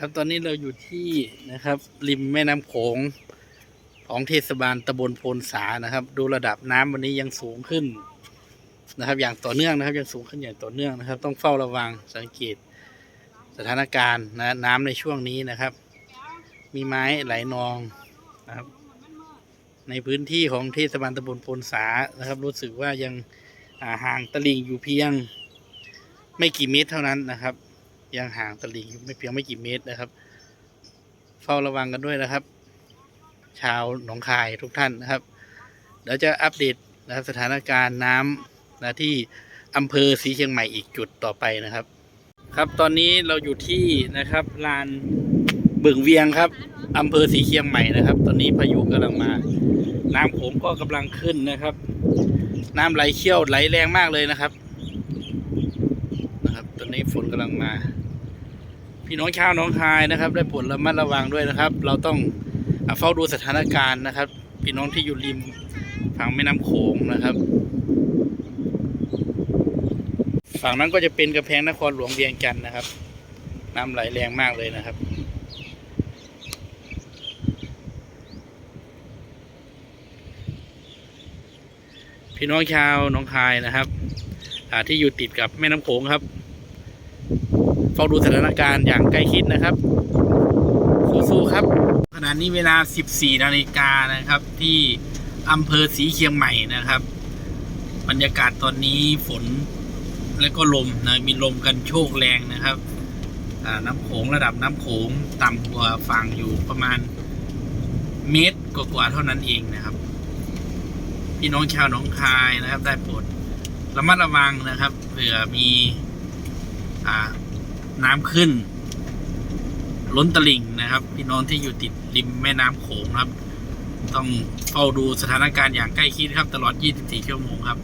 ครับตอนนี้เราอยู่ที่นะครับ ริมแม่น้ำโขงของเทศบาลตำบลโพนสานะครับ ดูระดับน้ำวันนี้ยังสูงขึ้นนะครับ อย่างต่อเนื่องนะครับ ยังสูงขึ้นอย่างต่อเนื่องนะครับ ต้องเฝ้าระวังสังเกตสถานการณ์นะน้ำในช่วงนี้นะครับ มีไม้ไหลนองนะครับ ในพื้นที่ของเทศบาลตำบลโพนสานะครับ รู้สึกว่ายังห่างตลิ่งอยู่เพียง ไม่กี่เมตรเท่านั้นนะครับ ยังห่างตลิ่งไม่เพียงไม่กี่เมตรนะครับ เฝ้าระวังกันด้วยนะครับ ชาวหนองคายทุกท่านนะครับ เดี๋ยวจะอัปเดตนะครับสถานการณ์น้ำนะที่อำเภอศรีเชียงใหม่อีกจุดต่อไปนะครับ ครับตอนนี้เราอยู่ที่นะครับลานบึงเวียงครับอำเภอศรีเชียงใหม่นะครับ ตอนนี้พายุกำลังมา น้ำโขงก็กำลังขึ้นนะครับ น้ำไหลเชี่ยวไหลแรงมากเลยนะครับ นะครับ ตอนนี้ฝนกำลังมา พี่น้องชาวหน้องคายนะครับ ได้ผลระมัดระวังด้วยนะครับ เราต้องเฝ้าดูสถานการณ์นะครับ พี่น้องที่อยู่ริมฝั่งแม่น้ำโขงนะครับ ฝั่งนั้นก็จะเป็นกระแพงนครหลวงเวียงจันทร์นะครับ น้ำไหลแรงมากเลยนะครับพี่น้องชาวหน้องคายนะครับที่อยู่ติดกับแม่น้ำโขงครับ เฝ้าดูสถานการณ์อย่างใกล้ชิดนะครับ สู้ๆครับ ขณะนี้เวลา 14 นาฬิกานะครับ ที่อำเภอศรีเชียงใหม่นะครับ บรรยากาศตอนนี้ฝนและก็ลมนะมีลมกันโชกแรงนะครับน้ำโขงระดับน้ำโขงต่ำกว่าฝั่งอยู่ประมาณเมตรกว่าๆเท่านั้นเองนะครับ พี่น้องชาวหนองคายนะครับ ได้โปรดระมัดระวังนะครับเผื่อมี อ่า น้ำขึ้น ล้นตลิ่งนะครับ พี่น้องที่อยู่ติดริมแม่น้ำโขงครับ ต้องเฝ้าดูสถานการณ์อย่างใกล้ชิดครับ ตลอด 24 ชั่วโมงครับ